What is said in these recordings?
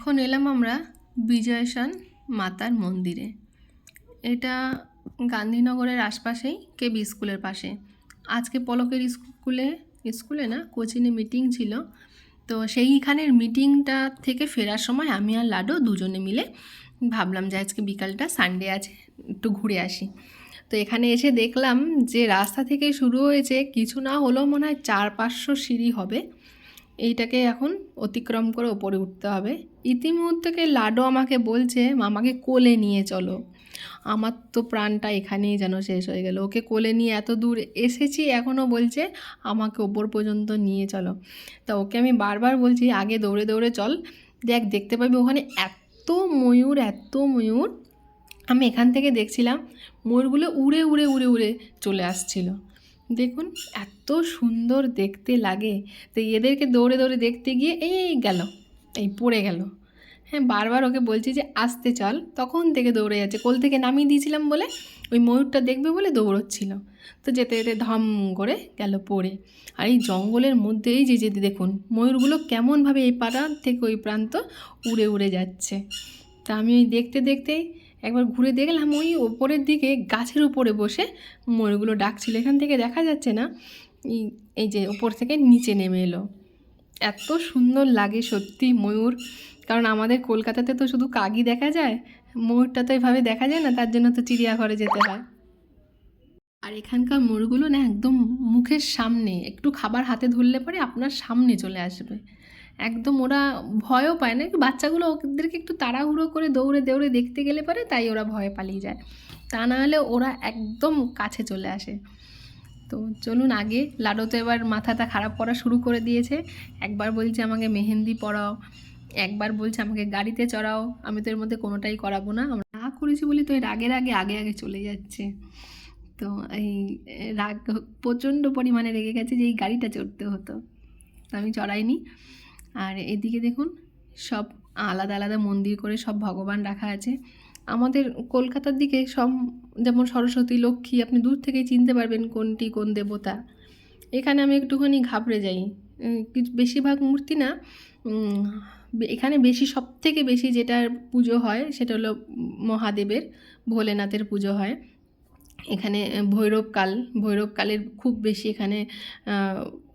এখন এলাম আমরা বিজয়সান মাতার মন্দিরে। এটা গান্ধীনগরের আশপাশেই কেবি স্কুলের পাশে। আজকে পলকের স্কুলে স্কুলে না, কোচিনে মিটিং ছিল। তো সেইখানের মিটিংটা থেকে ফেরার সময় আমি আর লাডো দুজনে মিলে ভাবলাম যে আজকে বিকালটা সানডে আছে, একটু ঘুরে আসি। তো এখানে এসে দেখলাম যে রাস্তা থেকে শুরু হয়েছে, কিছু না হলেও মনে হয় চার পাঁচশো সিঁড়ি হবে। এইটাকে এখন অতিক্রম করে ওপরে উঠতে হবে। ইতিমধ্যে লাডো আমাকে বলছে, মামাকে কোলে নিয়ে চলো। আমার তো প্রাণটা এখানেই যেন শেষ হয়ে গেল। ওকে কোলে নিয়ে এত দূর এসেছি, এখনও বলছে আমাকে ওপর পর্যন্ত নিয়ে চলো। তা ওকে আমি বারবার বলছি, আগে দৌড়ে দৌড়ে চল। দেখ, দেখতে পাবি ওখানে এত ময়ূর এত ময়ূর। আমি এখান থেকে দেখছিলাম, ময়ূরগুলো উড়ে উড়ে উড়ে উড়ে চলে আসছিল। দেখুন, এত সুন্দর দেখতে লাগে তো এদেরকে দৌড়ে দৌড়ে দেখতে গিয়ে এই গেল, এই পড়ে গেল। হ্যাঁ বারবার ওকে বলছি যে, আসতে চল। তখন থেকে দৌড়ে যাচ্ছে। কোল থেকে নামিয়ে দিয়েছিলাম বলে ওই ময়ূরটা দেখবে বলে দৌড়চ্ছিল। তো যেতে যেতে ধম করে গেল পড়ে। আর এই জঙ্গলের মধ্যেই যে যেতে দেখুন, ময়ূরগুলো কেমনভাবে এই প্রান্ত থেকে ওই প্রান্ত উড়ে উড়ে যাচ্ছে। তা আমি ওই দেখতে দেখতেই একবার ঘুরে দেখলাম ওই ওপরের দিকে গাছের উপরে বসে ময়ূরগুলো ডাকছিল। এখান থেকে দেখা যাচ্ছে না এই- যে ওপর থেকে নিচে নেমে এলো। এত সুন্দর লাগে সত্যি ময়ূর, কারণ আমাদের কলকাতাতে তো শুধু কাগই দেখা যায়, ময়ূরটা তো এভাবে দেখা যায় না, তার জন্য তো চিড়িয়াঘরে যেতে হয়। আর এখানকার ময়ূরগুলো না একদম মুখের সামনে, একটু খাবার হাতে ধরলে পরে আপনার সামনে চলে আসবে। একদম ওরা ভয়ও পায় না। বাচ্চাগুলো ওদেরকে একটু তাড়াহুড়ো করে দৌড়ে দৌড়ে দেখতে গেলে পরে তাই ওরা ভয় পালিয়ে যায়। তা না হলে ওরা একদম কাছে চলে আসে। তো চলুন আগে। লাডো তো এবার মাথাটা খারাপ করা শুরু করে দিয়েছে। একবার বলছে আমাকে মেহেন্দি পরাও, একবার বলছে আমাকে গাড়িতে চড়াও। আমি তো এর মধ্যে কোনোটাই করাবো না। আমরা না করেছি বলি তো এর আগের আগে আগে আগে চলে যাচ্ছে। তো এই রাগ প্রচণ্ড পরিমাণে রেগে গেছে যে এই গাড়িটা চড়তে হতো। তো আমি চড়াইনি। আর এদিকে দেখুন, সব আলাদা আলাদা মন্দির করে সব ভগবান রাখা আছে। আমাদের কলকাতার দিকে সব যেমন সরস্বতী, লক্ষ্মী, আপনি দূর থেকেই চিনতে পারবেন কোনটি কোন দেবতা। এখানে আমি একটুখানি ঘাবড়ে যাই। বেশিরভাগ মূর্তি না এখানে বেশি সব থেকে বেশি যেটার পুজো হয় সেটা হলো মহাদেবের ভোলেনাথের পুজো হয়। এখানে ভৈরবকাল, ভৈরবকালের খুব বেশি এখানে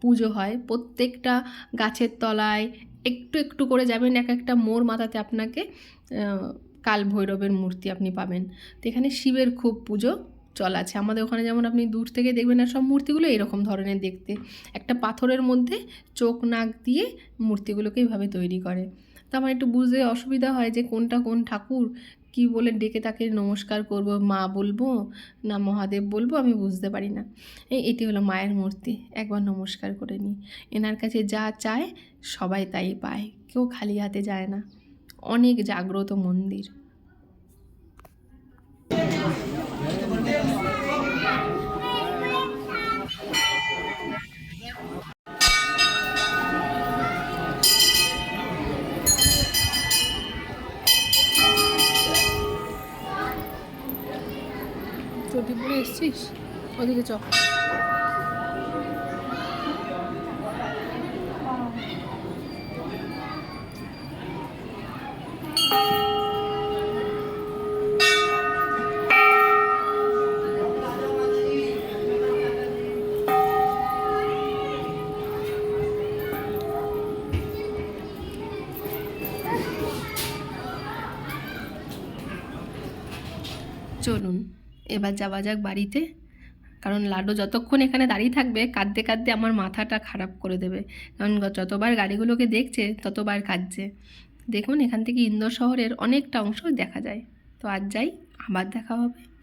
পুজো হয়। প্রত্যেকটা গাছের তলায় একটু একটু করে যাবেন, এক একটা মোড় মাথাতে আপনাকে কাল ভৈরবের মূর্তি আপনি পাবেন। তো এখানে শিবের খুব পুজো চল আছে। আমাদের ওখানে যেমন আপনি দূর থেকে দেখবেন না সব মূর্তিগুলো এরকম ধরনের দেখতে। একটা পাথরের মধ্যে চোখ নাক দিয়ে মূর্তিগুলোকে এইভাবে তৈরি করে। তো আমার একটু বুঝতে অসুবিধা হয় যে কোনটা কোন ঠাকুর, কি বলে ডেকে তাকে নমস্কার করব, মা বলব না মহাদেব বলব আমি বুঝতে পারি না। এই এটি হলো মায়ের মূর্তি, একবার নমস্কার করে নিই। এনার কাছে যা চায় সবাই তাই পায়, কেউ খালি হাতে যায় না। অনেক জাগ্রত মন্দির। চটিপুরে এসছিস? ওদিকে চ। চলুন। এবার যাওয়া যাক বাড়িতে। কারণ লাডু যতক্ষণ এখানে দাঁড়িয়ে থাকবে, কাঁদতে কাঁদতে আমার মাথাটা খারাপ করে দেবে। কারণ যতবার গাড়িগুলোকে দেখছে, ততবার কাঁদছে। দেখুন, এখান থেকে ইন্দোর শহরের অনেকটা অংশ দেখা যায়। তো আজ যাই, আবার দেখা হবে।